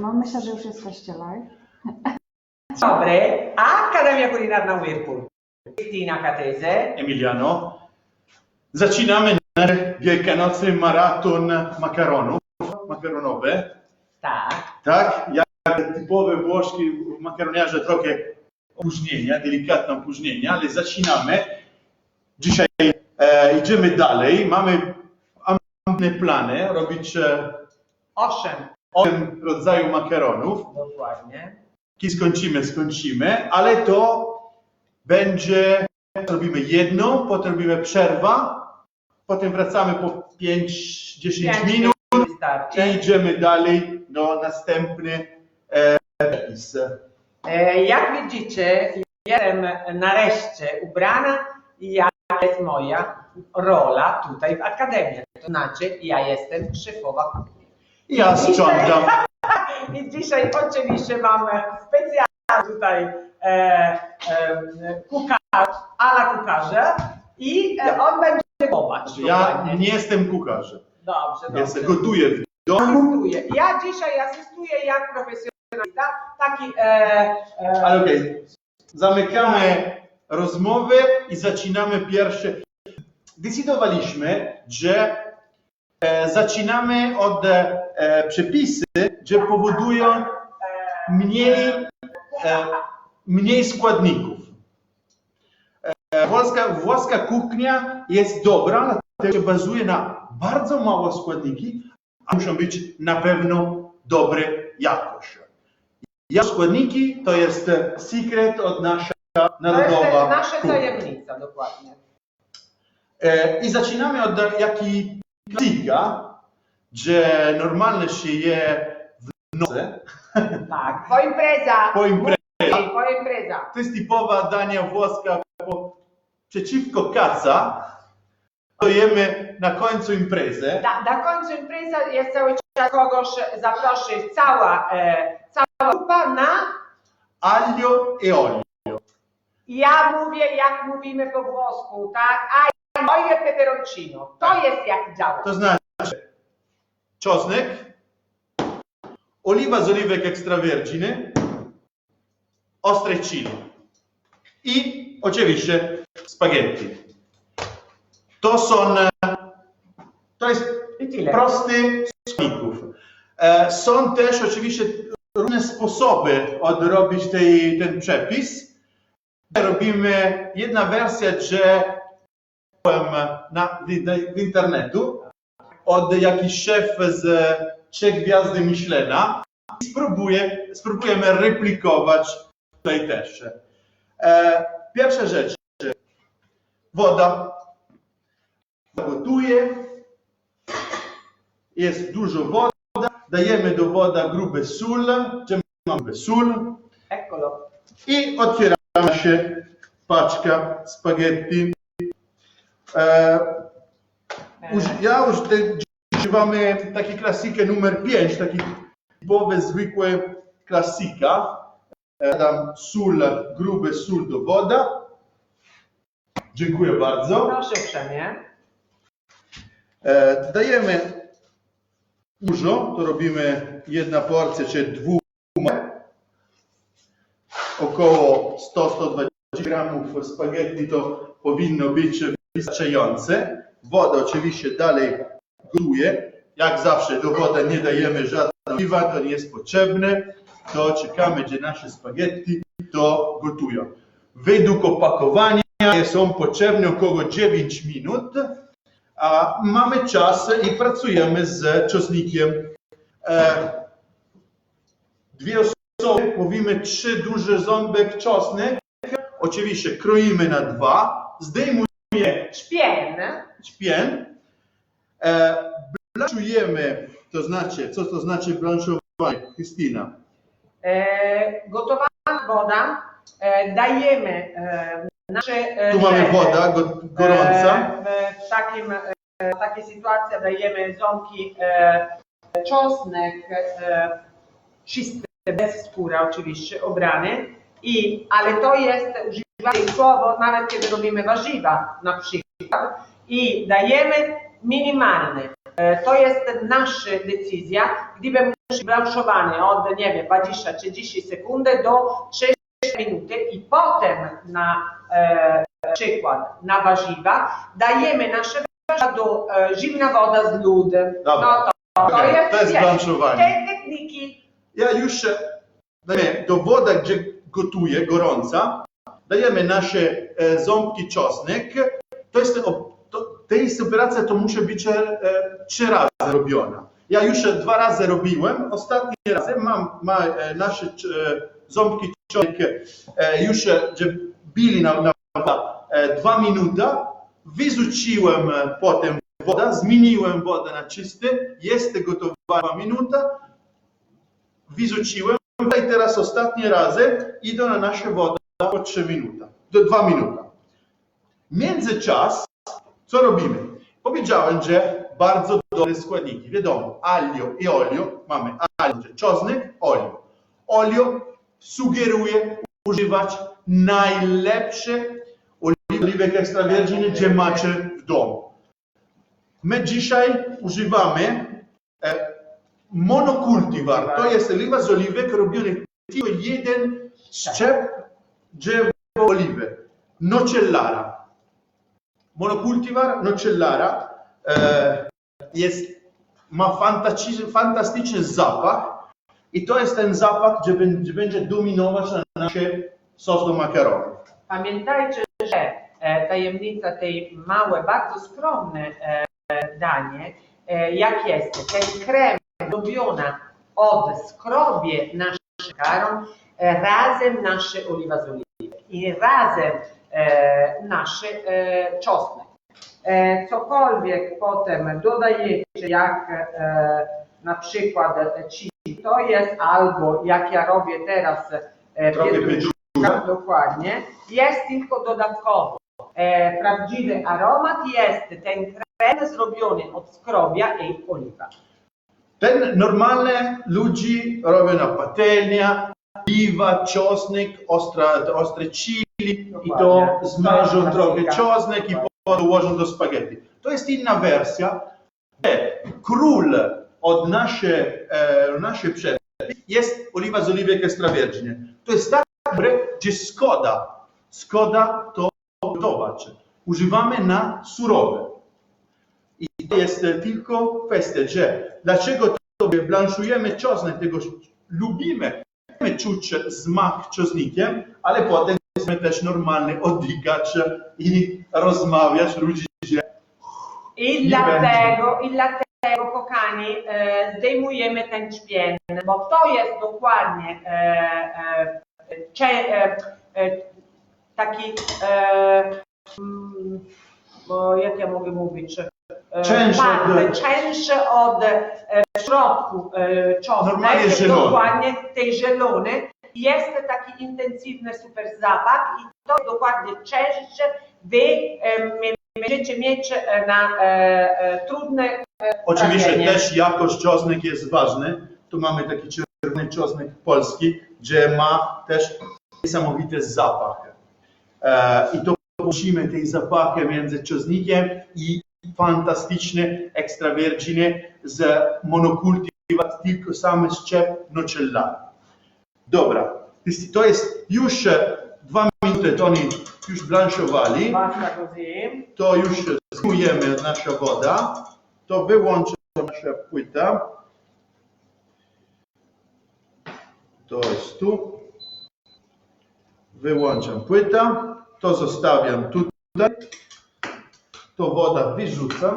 No myślę, że już jest w kościele. Dobry, Akademia Kulinarna Whirlpool. Krystyna Kateze. Emiliano. Zaczynamy nasz wielkanocny maraton makaronów, makaronowy. Tak. Tak, jak typowe włoskie makaroniarze trochę opóźnienia, delikatne opóźnienia, ale zaczynamy. Dzisiaj e, idziemy dalej. Mamy ambitne plany robić e, Osiem. 8 rodzajów makaronów. Dokładnie. Kiedy skończymy, skończymy, ale to będzie, robimy jedną, potem robimy przerwa, potem wracamy po 5-10 Pięć minut Wystarczy. i idziemy dalej do następny e, przepis. E, jak widzicie, jestem nareszcie ubrana i jaka jest moja rola tutaj w Akademii. To znaczy, ja jestem szefowa. Ja sprzątam. I dzisiaj oczywiście mam specjalny tutaj e, e, kucharz, ala kucharza i e, on będzie gotować. Ja dokładnie. nie jestem kucharzem. Dobrze, dobrze. gotuję w domu, Asystuję. Ja dzisiaj asystuję jak profesjonalista, taki e, e, ale okej. Zamykamy rozmowę i zaczynamy pierwsze. Decydowaliśmy, że zaczynamy od e, przepisy, że powodują mniej, e, mniej składników. E, włoska, włoska kuchnia jest dobra, dlatego że bazuje na bardzo mało składniki, a muszą być na pewno dobre jakość. Ja składniki to jest e, sekret od nasza to jest narodowa nasza tajemnica, dokładnie. E, I zaczynamy od jaki klasyka, że normalnie się je w nocy Tak, po impreza. po imprezie. Mówi, Po impreza. To jest typowa dania włoska po, przeciwko kaca. To jemy na końcu imprezy. Na, na końcu impreza jest cały czas kogoś zaproszy cała, e, cała grupa na Aglio e olio. ja mówię jak mówimy po włosku, tak? Moje peperoncino. To jest jak działa. To znaczy czosnek, oliwa z oliwek extravergine, ostre chili i oczywiście spaghetti. To są, e, to jest prosty składników. E, Są też oczywiście różne sposoby odrobić tej, ten przepis. Robimy jedna wersja, że na, w, internetu od jakiś szef z trzech gwiazdy Michelina i spróbuję, spróbujemy replikować tutaj też. E, pierwsza rzecz, woda. Gotuje, jest dużo wody, dajemy do wody gruby sól, że mamy sól Eccolo. i otwiera się paczka spaghetti. E, uż- ja używamy taki klasykę numer 5, taki typowy, zwykły klasika. E, dam sól, gruby sól do woda. Dziękuję bardzo. Proszę uprzejmie. E, dajemy dużo, to robimy jedna porcja, czy dwóch, około 100-120 gramów spaghetti to powinno być wystarczające. Woda oczywiście dalej gotuje. Jak zawsze do wody nie dajemy żadnego piwa, to nie jest potrzebne. To czekamy, że nasze spaghetti to gotują. Według opakowania są potrzebne około 9 minut a mamy czas i pracujemy z czosnkiem. E, dwie osoby, mówimy trzy duże ząbek czosnek. Oczywiście kroimy na dwa, zdejmujemy Szpien. szpień, e, blanszujemy, to znaczy, co to znaczy blanszowanie, Krystyna? E, gotowana woda. E, dajemy e, nasze e, Tu mamy woda go, gorąca. E, w takim, e, w takiej sytuacji dajemy ząbki e, czosnek e, czysty, bez skóra oczywiście, obrany. I, ale to jest używane słowo nawet kiedy robimy warzywa na przykład. I dajemy minimalny. E, To jest nasza decyzja, gdy będziemy blanszowany od, nie wiem, 20-30 sekund do 3 minuty i potem na e, przykład na warzywa dajemy nasze warzywa do e, zimna woda z. Dobra. No to, to jest, to jest. Te techniki Ja już e, dajemy do wody, gdzie gotuje, gorąca, dajemy nasze e, ząbki czosnek. To jest, to, tej operacja to musi być e, trzy razy robiona. Ja już e, dwa razy robiłem, ostatni raz mam, ma, e, nasze e, ząbki czosnek e, już e, bili na, na e, dwa minuty, wyrzuciłem e, potem wodę, zmieniłem wodę na czysty, jest gotowa dwa minuty, wyrzuciłem. I teraz ostatnie razy idą na nasze wodę po 3 minuty, do 2 minuty. Międzyczas, co robimy? Powiedziałem, że bardzo dobre składniki. Wiadomo, aglio i olio. Mamy czyli czosnek, olio. Olio sugeruje używać najlepsze oliwek ekstrawergine, gdzie macie w domu. My dzisiaj używamy e, monokultivar. To jest oliwa z oliwek robionych tylko jeden szczep drzewa oliwy. Nocellara. Monokultivar nocellara e, jest, ma fantastyczny, zapach i to jest ten zapach, gdzie będzie, dominować na nasze sos do makaronu. Pamiętajcie, że e, tajemnica tej małe, bardzo skromne e, danie, jak jest ten krem robiona od skrobie naszych makaron, razem nasze oliwa z oliwek i razem e, nasze e, czosnek. E, cokolwiek potem dodajecie, jak na przykład chili, to jest albo jak ja robię teraz pietruszka. dokładnie, jest tylko dodatkowo. Prawdziwy aromat jest ten krem zrobiony od skrobia i oliwa. Ten normalne ludzi robią na patelnia, oliwa, czosnek, ostra, ostre chili i to smażą trochę czosnek i potem ułożą do spaghetti. To jest inna wersja, gdzie król od nasze, e, nasze przepis jest oliwa z oliwek extravergine. To jest tak dobre, gdzie skoda, skoda to gotować. Używamy na surowe. I to jest e, tylko kwestia, że dlaczego to blanszujemy czosnek, tego lubimy czuć smak czosnkiem, ale potem chcemy też normalnie oddychać i rozmawiać ludzi, że I dlatego, i dlatego, kochani, e, zdejmujemy ten czpień, bo to jest dokładnie e, e, cze, e, e, taki, e, mm, bo jak ja mogę mówić, e, Cięższy twardy, od- cięższy od e, w środku e, Normalnie czosnek, zielony. dokładnie tej zielony. Jest taki intensywny super zapach i to dokładnie cięższe. Wy e, będziecie mieć e, na e, e, trudne Oczywiście Trafienie. też jakość czosnek jest ważny. Tu mamy taki czerwony czosnek polski, gdzie ma też niesamowity zapach. E, I to musimy tej zapachy między czosnkiem i fantastyczne extravergine z monokultivat, tylko samy szczep. Dobra, to jest już e, dwa minuty, to oni już blanszowali to już zmujemy nasza woda, to wyłączę nasza płyta. To jest tu. Wyłączam płytę, to zostawiam tutaj. To woda wyrzucam.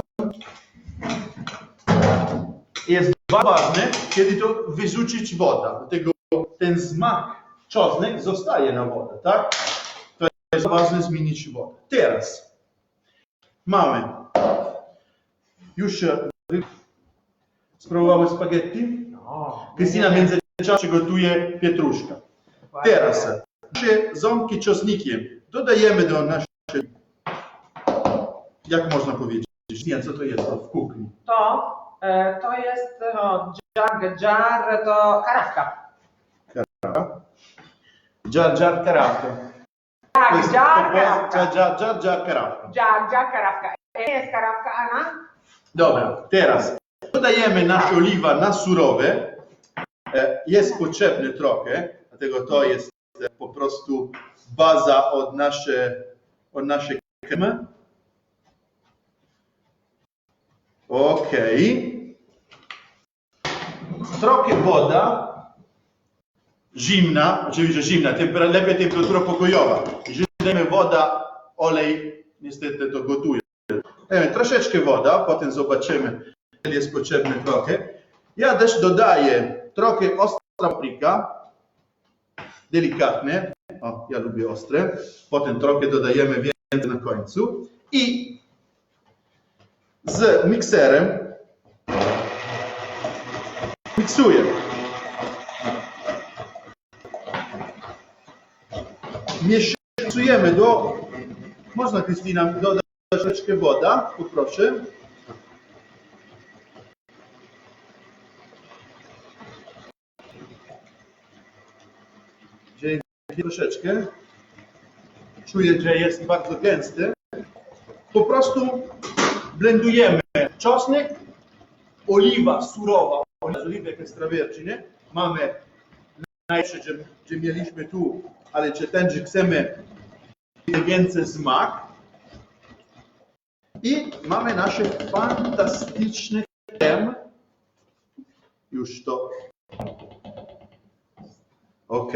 Jest bardzo ważne, kiedy to wyrzucić woda, dlatego ten smak czosnek zostaje na wodę, tak? To jest ważne zmienić wodę. Teraz Mamy. Już spróbowały spaghetti? No, Krystyna w międzyczasie gotuje pietruszka. Teraz nasze ząbki czosnkiem dodajemy do naszej, jak można powiedzieć, nie, co to jest w kuchni? To, e, to jest o, jar, jar, to karawka. Jar jar karawka. To Tak, jest- jar, to jest karawka. Jar jar jar karawka. Jar, jar, karawka. E, jest karawka, Anna? Dobra, teraz dodajemy nasze oliwa na surowe. E, Jest potrzebne trochę, dlatego to jest e, po prostu baza od nasze, od naszej kremy. Okej. Trochę woda. Zimna, oczywiście zimna, tempera, lepiej temperatura pokojowa. Jeżeli dajemy woda, olej, niestety to gotuje. Dajemy troszeczkę woda, potem zobaczymy, ile jest potrzebne trochę. Ja też dodaję trochę ostra paprika, delikatne. O, ja lubię ostre. Potem trochę dodajemy więcej na końcu. I z mikserem miksuję. Mieszujemy do... Można, Krystyna, dodać troszeczkę woda, poproszę. Dzięki troszeczkę. Czuję, że jest bardzo gęsty. Po prostu blendujemy czosnek, oliwa surowa, oliwa z oliwek extravergine. Mamy najlepsze, że mieliśmy tu, ale czy ten, że chcemy więcej smak. I mamy nasze fantastyczne krem. Już to. Ok,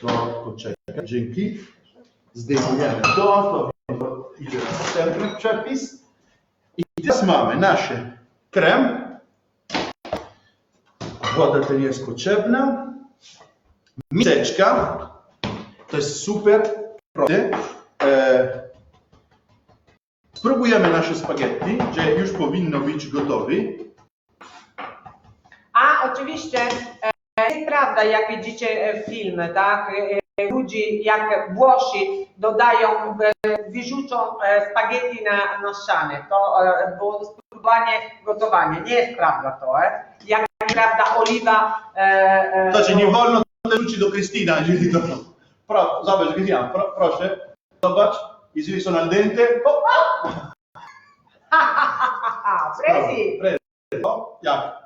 to poczekaj, dzięki. Zdejmujemy to, to idzie następny przepis. I teraz mamy nasze krem. Woda to nie jest potrzebna. Miseczka. To jest super prosty. E, spróbujemy nasze spaghetti, że już powinno być gotowe. A oczywiście e, prawda, jak widzicie e, w filmie, tak? Ludzi jak Włosi dodają, e, wyrzucą e, spaghetti na, na ścianę. To e, było spróbowanie gotowania. Nie jest prawda to. E? Jak prawda oliwa. E, Znaczy nie wolno rzucić do Krystyna, jeżeli to... Pro, zobacz, Krystyna, pro, proszę. Zobacz, jeżeli są al dente. O, presi! Presi. O, jak?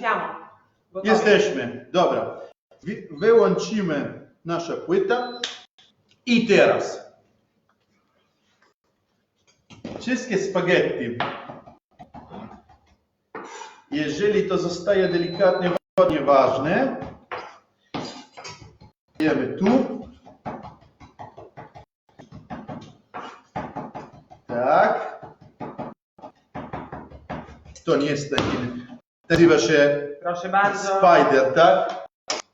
Siamo. Gotowi. Jesteśmy. Dobra. Wy- Wyłączymy nasza płyta. I teraz. Wszystkie spaghetti. Jeżeli to zostaje delikatnie wodnie ważne, jemy tu. Tak. To nie jest taki. Nazywa się Proszę bardzo. Spider, tak?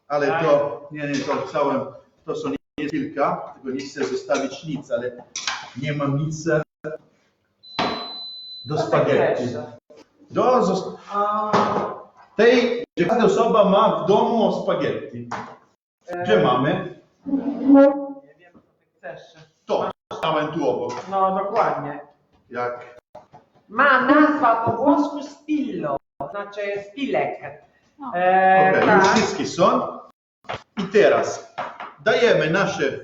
Ale Tak. to, nie, nie, to całe, to są nie kilka, tylko nie chcę zostawić nic, ale nie mam nic e, do spaghetti. Do zos- A, tej, że każda osoba ma w domu spaghetti. Gdzie mamy? Nie wiem, co ty chcesz. To, stałem tu obok. No, dokładnie. Jak Ma nazwa po włosku spillo, znaczy spilek. No. E, Okej, tak. już wszystkie są. I teraz dajemy nasze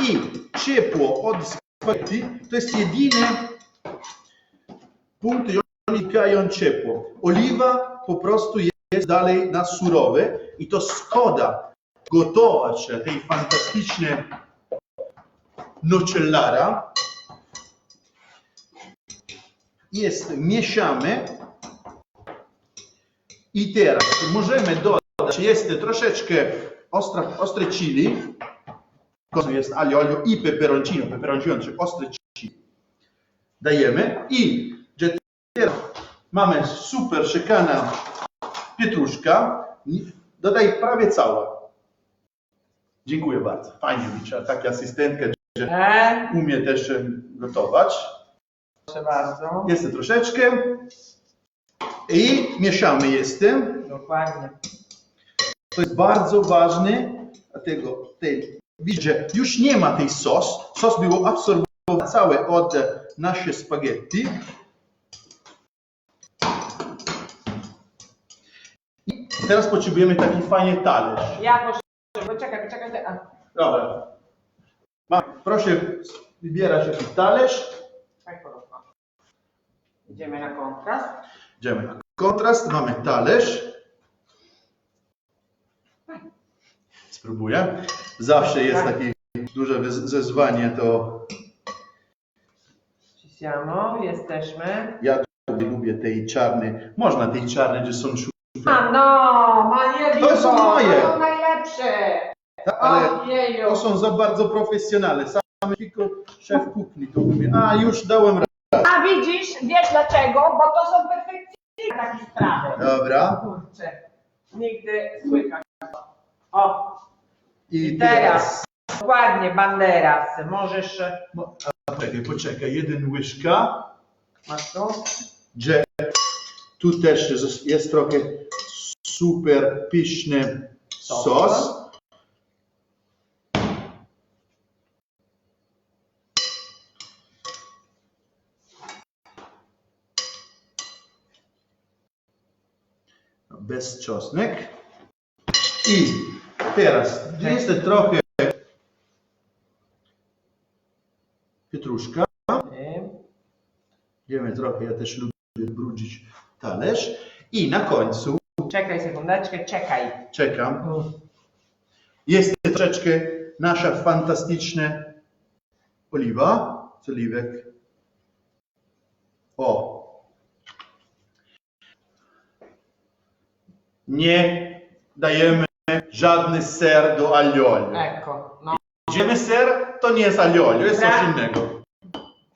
i ciepło od spaghetti to jest jedyny punkt, gdzie oni unikają ciepło. Oliwa po prostu jest dalej na surowe i to szkoda gotować tej fantastycznej nocellara jest, mieszamy i teraz możemy dodać, jest troszeczkę ostra, ostre chili, to jest aglio, olio i peperoncino, peperoncino, czyli ostre chili. Dajemy i że teraz mamy super szykana pietruszka, dodaj prawie cała. Dziękuję bardzo, fajnie mi, trzeba taka asystentka, że E, umie też gotować. Proszę bardzo. Jeszcze troszeczkę. I mieszamy jeszcze. Dokładnie. To jest bardzo ważne, dlatego tej, widzicie, już nie ma tej sos. Sos był absorbowany cały od nasze spaghetti. I teraz potrzebujemy taki fajny talerz. Ja proszę, poczekaj, poczekaj. A, Dobra. Proszę, wybierasz jakiś talerz. Tak. Idziemy na kontrast. Idziemy na kontrast, mamy talerz. Spróbuję. Zawsze jest takie duże wyzwanie, to Ci siamo, jesteśmy. ja tutaj lubię tej czarnej. Można tej czarnej, gdzie są szuflady, A no, ma nie To są moje. To są najlepsze. ale Ojeju. to są za bardzo profesjonalne. Sam tylko szef kuchni to umie. A, już dałem raz. A widzisz, wiesz dlaczego? Bo to są perfekcyjne takie sprawy. Dobra. Kurczę, nigdy słychać. O, I teraz. Dokładnie, banderas. Możesz, No, a Poczekaj, poczekaj. Jeden łyżka. masz tu? Gdzie tu też jest, jest trochę super pyszny Sos. Bez czosnek. I teraz jest trochę pietruszka. Wiemy trochę, ja też lubię brudzić talerz. I na końcu Czekaj sekundeczkę, czekaj. czekam. Jest troszeczkę nasza fantastyczna oliwa z oliwek. O. Nie dajemy żadny ser do alioli. Ecco, no. Idziemy ser, to nie jest alioli, jest coś Dobra. innego.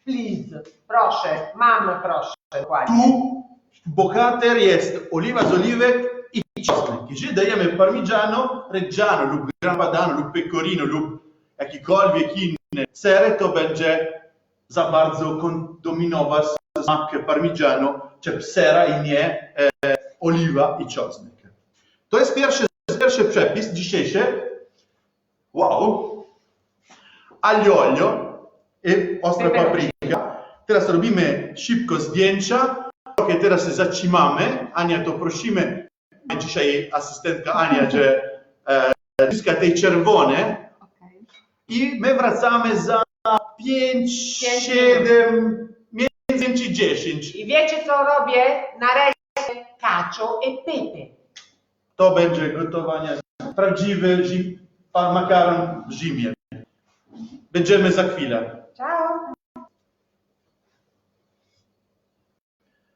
Please, proszę, mam proszę, dokładnie. Tu bohater jest oliwa z oliwek i czosnek. Jeżeli dajemy parmigiano, reggiano lub gran padano lub pecorino lub jakikolwiek inny ser, to będzie za bardzo kon- dominować smak parmigiano, czy sera i nie e, oliwa i czosnek. To jest pierwszy, pierwszy przepis dzisiejszy. Wow. Aglio olio i ostra papryka. Teraz robimy szybko zdjęcia. Trochę teraz się zatrzymamy. Ania, to prosimy dzisiaj asystentka Ania, że e, tej czerwone Okej. i my wracamy za 5, 7, między 5 i 10. I wiecie co robię? Na rękę cacio e pepe. To będzie gotowanie prawdziwy zim, pan makaron w zimie. Będziemy za chwilę. Ciao.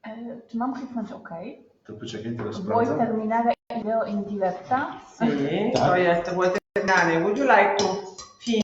E, Czy mam kliknąć OK? To poczekaj, teraz Vuoi sprawdzam. terminare il video in diretta? Sì, to jest Wojtek Would you like to